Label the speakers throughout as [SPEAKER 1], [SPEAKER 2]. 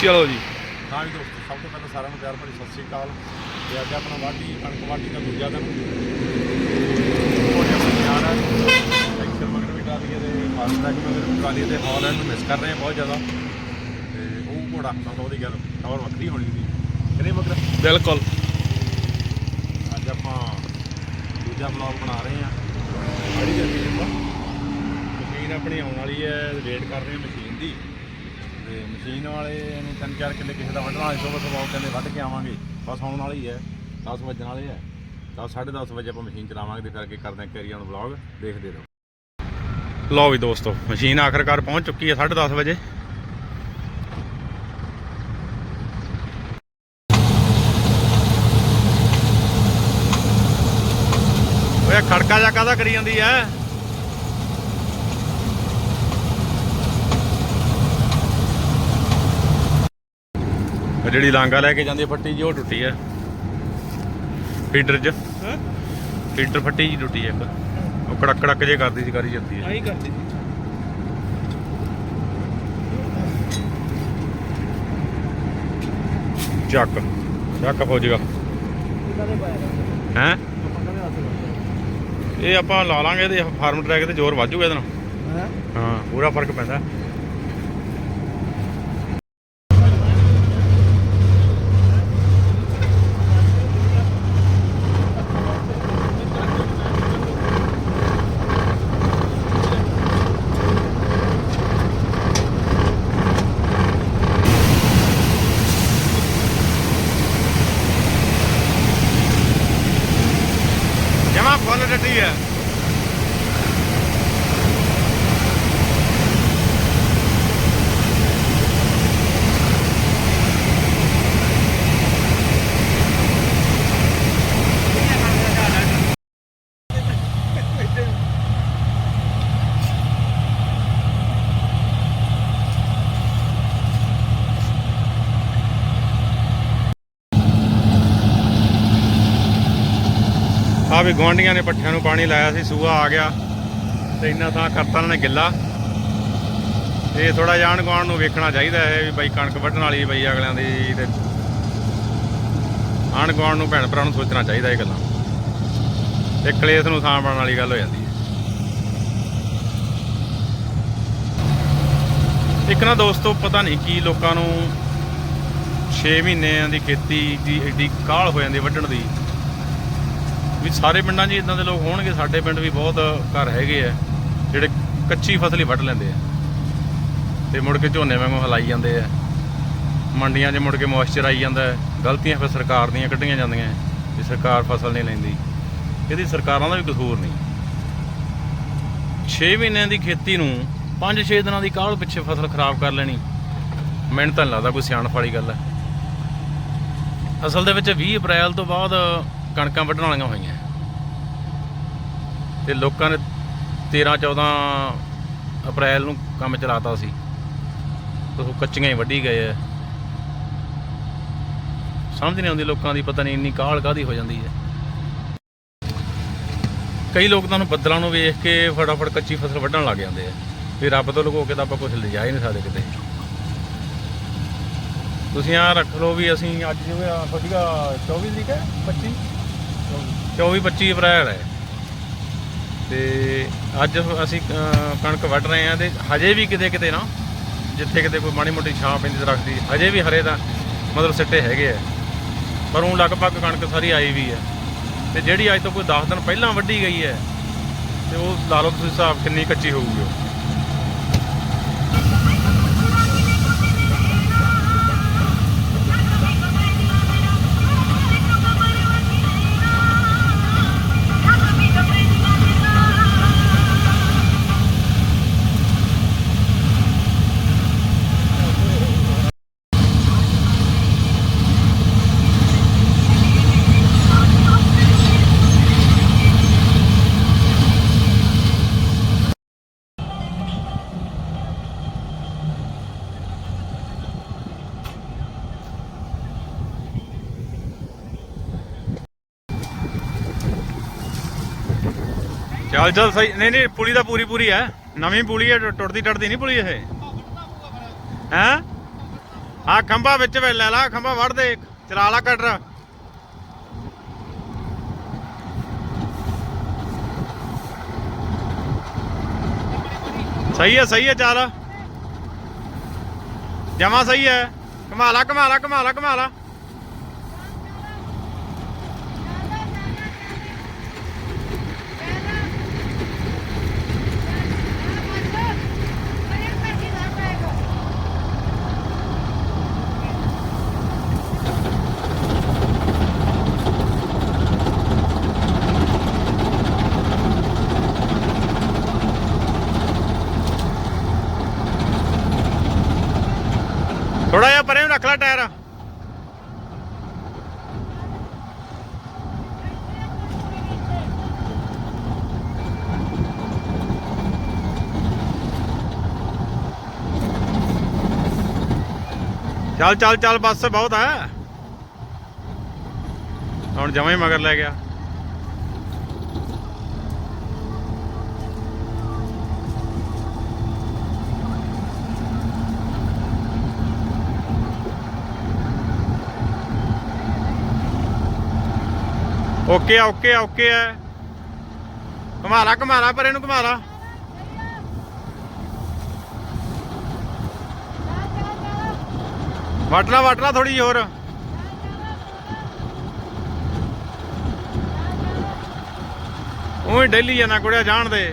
[SPEAKER 1] ਚਲੋ ਜੀ।
[SPEAKER 2] ਹਾਂ ਜੀ ਦੋਸਤੋ ਸਭ ਤੋਂ ਪਹਿਲਾਂ ਸਾਰਿਆਂ ਨੂੰ ਪਿਆਰ ਭਰੀ ਸਤਿ ਸ੍ਰੀ ਅਕਾਲ। ਤੇ ਅੱਜ ਆਪਣਾ ਵਾਢੀ ਕਣਕ ਵਾਢੀ ਦਾ ਦੂਜਾ ਦਿਨ। ਹੋਣੇ ਆਪਣਾ ਤਿਆਰ ਹੈ ਮਗਰ ਵੀ ਟਰਾਲੀ ਹੈ ਤੇ ਫਾਸਟ ਟਰੈਕ ਮਗਰ ਵੀ ਹੈ ਤੇ ਹੌਲੈਂਡ ਨੂੰ ਮਿਸ ਕਰ ਰਹੇ ਬਹੁਤ ਜ਼ਿਆਦਾ। ਤੇ ਉਹ ਘੋੜਾ ਹੁੰਦਾ ਤਾਂ ਉਹਦੀ ਗੱਲ ਕਵਰ ਵੱਖਰੀ ਹੋਣੀ ਸੀ। ਮਗਰ?
[SPEAKER 1] ਬਿਲਕੁਲ।
[SPEAKER 2] ਅੱਜ ਆਪਾਂ ਦੂਜਾ ਬਲੌਗ ਬਣਾ ਰਹੇ ਆ। ਬੜੀ ਜਲਦੀ ਮਸ਼ੀਨ ਆਪਣੀ ਆਉਣ ਵਾਲੀ ਹੈ ਵੇਟ ਕਰ ਰਹੇ ਆ ਮਸ਼ੀਨ ਦੀ। ਤੇ ਮਸ਼ੀਨ ਵਾਲੇ ਨੂੰ ਤਿੰਨ ਚਾਰ ਕਿੱਲੇ ਕਿਸੇ ਦਾ ਵੱਢਣਾ ਇਸ ਤੋਂ ਬਸ ਕਹਿੰਦੇ ਵੱਢ ਕੇ ਆਵਾਂਗੇ। ਬਸ ਆਉਣ ਵਾਲੀ ਹੈ 10 ਵਜਣ ਵਾਲੇ ਹੈ। 10 10:30 ਵਜੇ ਆਪਾਂ ਮਸ਼ੀਨ ਚਲਾਵਾਂਗੇ ਤੇ ਫਿਰ ਅੱਗੇ ਕਰਦੇ ਹਾਂ ਕੈਰੀ ਆਨ ਬਲੌਗ ਦੇਖਦੇ ਰਹੋ।
[SPEAKER 1] ਲਓ ਵੀ ਦੋਸਤੋ, ਮਸ਼ੀਨ ਆਖਰਕਾਰ ਪਹੁੰਚ ਚੁੱਕੀ ਹੈ 10:30 ਵਜੇ। ਓਏ, ਖੜਕਾ ਜਾ ਕਾਹਦਾ ਕਰੀ ਜਾਂਦੀ ਐ ਜਿਹੜੀ ਲਾਂਗਾ ਲੈ ਕੇ ਜਾਂਦੀ ਹੈ ਫੱਟੀ ਜੀ ਉਹ ਟੁੱਟੀ ਐ ਫੀਡਰ 'ਚ। ਫੀਡਰ ਫੱਟੀ ਜੀ ਟੁੱਟੀ ਐ ਇੱਕ। ਉਹ ਕੜਕ ਕੜਕ ਜੇ ਕਰਦੀ ਸੀ ਕਰੀ ਜਾਂਦੀ ਐ
[SPEAKER 3] ਆਹੀ ਕਰਦੀ ਸੀ।
[SPEAKER 1] ਚੱਕ। ਚੱਕ ਹੈ
[SPEAKER 3] ਕਦੇ ਹੱਥ
[SPEAKER 1] ਇਹ ਆਪਾਂ ਲਾ ਲਾਂਗੇ ਇਹਦੇ ਫਾਰਮ ਟਰੈਕ ਤੇ ਜ਼ੋਰ ਵਾਜੂਗਾ ਇਹਦੇ ਨਾਲ।
[SPEAKER 3] ਹੈ?
[SPEAKER 1] ਹਾਂ ਪੂਰਾ ਫ਼ਰਕ ਪੈਂਦਾ। ਜਮਾ ਫੁੱਲ ਡੱਟੀ ਹੈ ਆ ਵੀ ਗੁਆਂਢੀਆਂ ਨੇ ਪੱਠਿਆਂ ਨੂੰ ਪਾਣੀ ਲਾਇਆ ਸੀ ਸੂਆ ਆ ਗਿਆ ਤੇ ਇੰਨਾ ਥਾਂ ਕਰਤਾ ਨੇ ਗਿੱਲਾ। ਤੇ ਥੋੜਾ ਜਾਣ ਗੁਆਂਢ ਨੂੰ ਵੇਖਣਾ ਚਾਹੀਦਾ ਹੈ ਵੀ ਬਾਈ ਕਣਕ ਵੱਢਣ ਵਾਲੀ ਬਈ ਅਗਲਿਆਂ ਦੀ ਤੇ ਆਣ ਗੁਆਂਢ ਨੂੰ ਭੈਣ ਭਰਾ ਨੂੰ ਸੋਚਣਾ ਚਾਹੀਦਾ ਇਹ ਗੱਲਾਂ। ਤੇ ਕਲੇਸ਼ ਨੂੰ ਸਾਂਭਣ ਵਾਲੀ ਗੱਲ ਹੋ ਜਾਂਦੀ ਹੈ। ਇੱਕ ਨਾ ਦੋਸਤੋ, ਪਤਾ ਨਹੀਂ ਕੀ ਲੋਕਾਂ ਨੂੰ 6 ਮਹੀਨਿਆਂ ਦੀ ਖੇਤੀ ਦੀ ਐਡੀ ਕਾਹਲ ਹੋ ਜਾਂਦੀ ਵੱਢਣ ਦੀ। ਵੀ ਸਾਰੇ ਪਿੰਡਾਂ 'ਚ ਇਦਾਂ ਦੇ ਲੋਕ ਹੋਣਗੇ, ਸਾਡੇ ਪਿੰਡ ਵੀ ਬਹੁਤ ਘਰ ਹੈਗੇ ਆ, ਜਿਹੜੇ ਕੱਚੀ ਫਸਲ ਹੀ ਵੱਢ ਲੈਂਦੇ ਆ। ਤੇ ਮੁੜ ਕੇ ਝੋਨੇ ਵਾਂਗੂ ਹਲਾਈ ਜਾਂਦੇ ਆ। ਮੰਡੀਆਂ 'ਚ ਮੁੜ ਕੇ ਮੋਇਸਚਰ ਆਈ ਜਾਂਦਾ ਗਲਤੀਆਂ ਫਿਰ ਸਰਕਾਰ ਦੀਆਂ ਕੱਢੀਆਂ ਜਾਂਦੀਆਂ ਵੀ ਸਰਕਾਰ ਫਸਲ ਨਹੀਂ ਲੈਂਦੀ। ਇਹਦੀ ਸਰਕਾਰਾਂ ਦਾ ਵੀ ਕਸੂਰ ਨਹੀਂ। 6 ਮਹੀਨਿਆਂ ਦੀ ਖੇਤੀ ਨੂੰ 5-6 ਦਿਨਾਂ ਦੀ ਕਾਹਲ ਪਿੱਛੇ ਫਸਲ ਖਰਾਬ ਕਰ ਲੈਣੀ। ਮੈਨੂੰ ਤਾਂ ਨਹੀਂ ਲੱਗਦਾ ਕੋਈ ਸਿਆਣਪ ਵਾਲੀ ਗੱਲ ਹੈ। ਅਸਲ ਦੇ ਵਿੱਚ 20 ਅਪ੍ਰੈਲ ਤੋਂ ਬਾਅਦ ਕਣਕਾਂ ਵੱਢਣ ਵਾਲੀਆਂ ਹੋਈਆਂ। ਤੇ ਲੋਕਾਂ ਨੇ 13 14 ਅਪ੍ਰੈਲ ਨੂੰ ਕੰਮ ਚਲਾਤਾ ਸੀ। ਉਹ ਕੱਚੀਆਂ ਹੀ ਵੱਢੀ ਗਏ ਐ ਸਮਝ ਨਹੀਂ ਆਉਂਦੀ ਲੋਕਾਂ ਦੀ, ਪਤਾ ਨਹੀਂ ਇੰਨੀ ਕਾਹਲ ਕਾਦੀ ਹੋ ਜਾਂਦੀ ਹੈ। ਕਈ ਲੋਕ ਤੁਹਾਨੂੰ ਬੱਦਲਾਂ ਨੂੰ ਵੇਖ ਕੇ ਫਟਾਫਟ ਕੱਚੀ ਫਸਲ ਵੱਢਣ ਲੱਗ ਜਾਂਦੇ ਆ। ਵੀ ਰੱਬ ਤੋਂ ਲੁਕੋ ਕੇ ਤਾਂ ਆਪਾਂ ਕੁਝ ਲਿਜਾ ਹੀ ਨਹੀਂ ਸਕਦੇ ਕਿਤੇ। ਤੁਸੀਂ ਆ ਰੱਖ ਲਓ ਵੀ ਅਸੀਂ ਅੱਜ ਜਿਵੇਂ ਆ 24 ਤਰੀਕ ਹੈ? 25 24 25 ਅਪ੍ਰੈਲ ਹੈ। ਤੇ ਅੱਜ ਅਸੀਂ ਕਣਕ ਵੱਢ ਰਹੇ ਹਾਂ ਤੇ ਹਜੇ ਵੀ ਕਿਤੇ ਕਿਤੇ ਨਾ, ਜਿੱਥੇ ਕਿਤੇ ਕੋਈ ਮਾੜੀ ਮੋਟੀ ਛਾਂ ਪੈਂਦੀ ਦਰਖਤ ਦੀ, ਹਜੇ ਵੀ ਹਰੇ ਦਾ ਮਤਲਬ ਸਿੱਟੇ ਹੈਗੇ ਆ। ਪਰ ਉਹ ਲਗਭਗ ਕਣਕ ਸਾਰੀ ਆਈ ਵੀ ਹੈ। ਤੇ ਜਿਹੜੀ ਅੱਜ ਤੋਂ ਕੋਈ 10 ਦਿਨ ਪਹਿਲਾਂ ਵੱਢੀ ਗਈ ਹੈ, ਤੇ ਉਹ ਲਾ ਲਓ ਤੁਸੀਂ ਹਿਸਾਬ ਕਿੰਨੀ ਕੱਚੀ ਹੋਊਗੀ ਉਹ ਚੱਲ ਚੱਲ ਸਹੀ, ਨਹੀਂ ਨਹੀਂ, ਪੁਲੀ ਤਾਂ ਪੂਰੀ ਪੂਰੀ ਹੈ। ਨਵੀਂ ਪੁਲੀ ਹੈ ਟੁੱਟਦੀ ਟੱਟਦੀ ਨਹੀਂ ਪੁਲੀ ਇਹ। ਹੈ? ਆ ਖੰਭਾ ਵਿੱਚ ਵੇ ਲੈ ਲਾ, ਖੰਭਾ ਵੜ ਦੇ, ਚਲਾ ਲਾ ਕਟਰ ਸਹੀ ਹੈ ਸਹੀ ਹੈ, ਚੱਲ। ਜਮਾ ਸਹੀ ਹੈ। ਕਮਾਲਾ ਕਮਾਲਾ ਕਮਾਲਾ ਕਮਾਲਾ ਥੋੜਾ ਜਿਹਾ ਪਰੇ ਨੂੰ ਰੱਖ ਲੈ ਟਾਇਰ। ਚੱਲ ਚੱਲ ਚੱਲ ਬੱਸ ਬਹੁਤ ਹੈ। ਹੁਣ ਜਮਾ ਹੀ ਮਗਰ ਲੈ ਗਿਆ। ਓਕੇ ਆ ਓਕੇ ਆ ਓਕੇ ਆ। ਘਮਾਲਾ ਘਮਾਲਾ ਪਰੇ ਨੂੰ ਘਮਾਲਾ ਵਟਲਾ ਵਟਲਾ ਥੋੜੀ ਜਿਹੀ ਹੋਰ। ਉਹੀ ਡੇਲੀ ਜਾਣਾ ਕੁੜਿਆ ਜਾਣ ਦੇ।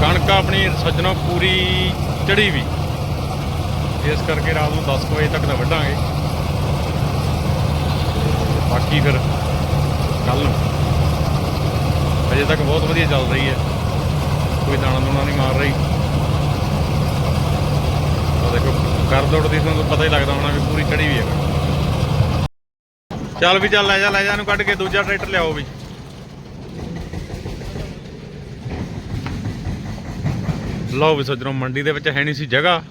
[SPEAKER 1] ਕਣਕ ਆਪਣੀ ਸੱਜਣੋ ਪੂਰੀ ਚੜੀ ਵੀ। ਇਸ ਕਰਕੇ ਰਾਤ ਨੂੰ 10 ਕੁ ਵਜੇ ਤੱਕ ਤਾਂ ਵੱਢਾਂਗੇ। ਬਾਕੀ ਫਿਰ ਕੱਲ ਨੂੰ। ਅਜੇ ਤੱਕ ਬਹੁਤ ਵਧੀਆ ਚੱਲ ਰਹੀ ਹੈ। ਕੋਈ ਦਾਣਾ ਦੂਣਾ ਨਹੀਂ ਮਾਰ ਰਹੀ। ਉਹ ਦੇਖੋ ਕਰ ਦੌੜਦੀ ਤੁਹਾਨੂੰ ਪਤਾ ਹੀ ਲੱਗਦਾ ਹੋਣਾ ਵੀ ਪੂਰੀ ਚੜੀ ਵੀ ਹੈ। ਚੱਲ ਵੀ ਚੱਲ, ਲੈ ਜਾ ਲੈ ਜਾ ਇਹਨੂੰ ਕੱਢ ਕੇ ਦੂਜਾ ਟਰੈਕਟਰ ਲਿਆਓ ਵੀ। ਲਓ ਵੀ ਸੱਜਣੋ ਮੰਡੀ ਦੇ ਵਿੱਚ ਹੈ ਨਹੀਂ ਸੀ ਜਗ੍ਹਾ।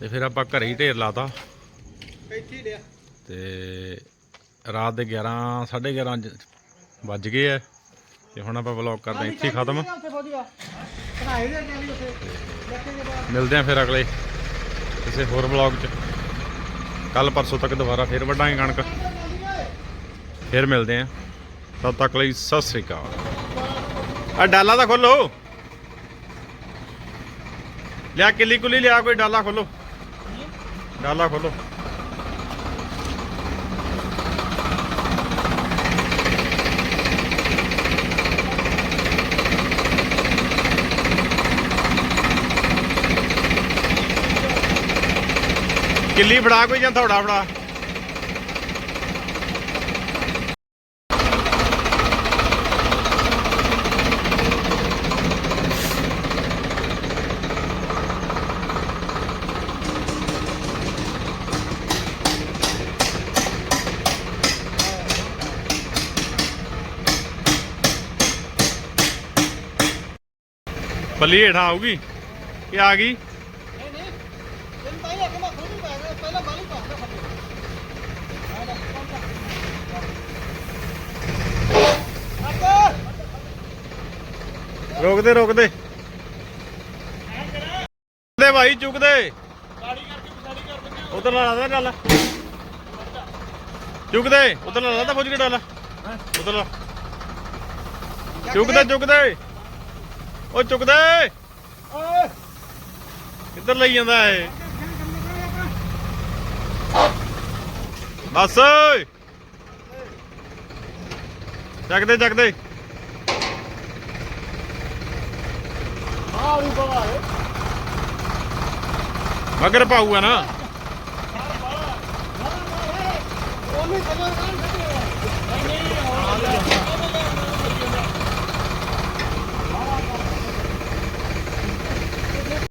[SPEAKER 1] ਤੇ ਫਿਰ ਆਪਾਂ ਘਰੇ ਹੀ ਢੇਰ ਲਾਤਾ। ਤੇ ਰਾਤ ਦੇ 11 11:30 ਵੱਜ ਗਏ ਐ ਤੇ ਹੁਣ ਆਪਾਂ ਵਲੌਗ ਕਰਦੇ ਇੱਥੇ ਹੀ ਖਤਮ। ਮਿਲਦੇ ਹਾਂ ਫਿਰ ਅਗਲੇ ਕਿਸੇ ਹੋਰ ਵਲੌਗ 'ਚ। ਕੱਲ ਪਰਸੋਂ ਤੱਕ ਦੁਬਾਰਾ ਫਿਰ ਵੱਢਾਂਗੇ ਕਣਕ। ਫਿਰ ਮਿਲਦੇ ਹਾਂ। ਤਦ ਤੱਕ ਲਈ ਸਤਿ ਸ੍ਰੀ ਅਕਾਲ। ਆ ਡਾਲਾ ਤਾਂ ਖੋਲੋ। ਲਿਆ, ਕਿੱਲੀ ਕੁੱਲੀ ਲਿਆ, ਕੋਈ ਡਾਲਾ ਖੋਲੋ। ਡਾਲਾ ਖੋਲੋ। ਕਿੱਲੀ ਫੜਾ ਕੋਈ ਜਾਂ ਥੋੜਾ ਫੜਾ? ਬੱਲੀ ਹੇਠਾਂ ਆਊਗੀ। ਇਹ ਆ ਗਈ। ਰੋਕ ਦੇ ਰੋਕ ਦੇ। ਦੇ ਭਾਈ, ਚੁੱਕ ਦੇ। ਉਧਰ ਲਾ ਲਾ ਡਾਲਾ ਚੁੱਕ ਦੇ, ਉਧਰ ਲਾ ਲਾ ਫੌਜ ਕੇ ਡਾਲਾ ਉਧਰ ਲਾ। ਚੁੱਕ ਦੇ ਚੁੱਕ ਦੇ। ਉਹ ਚੁੱਕ ਦੇ ਕਿੱਧਰ ਲਈ ਜਾਂਦਾ ਏ ਬਸ। ਓਏ ਚੱਕ ਦੇ ਚੱਕ ਦੇ ਮਗਰ ਪਾਊਗਾ ਨਾ।
[SPEAKER 3] ਉਹਨੇ ਚੱਲੋ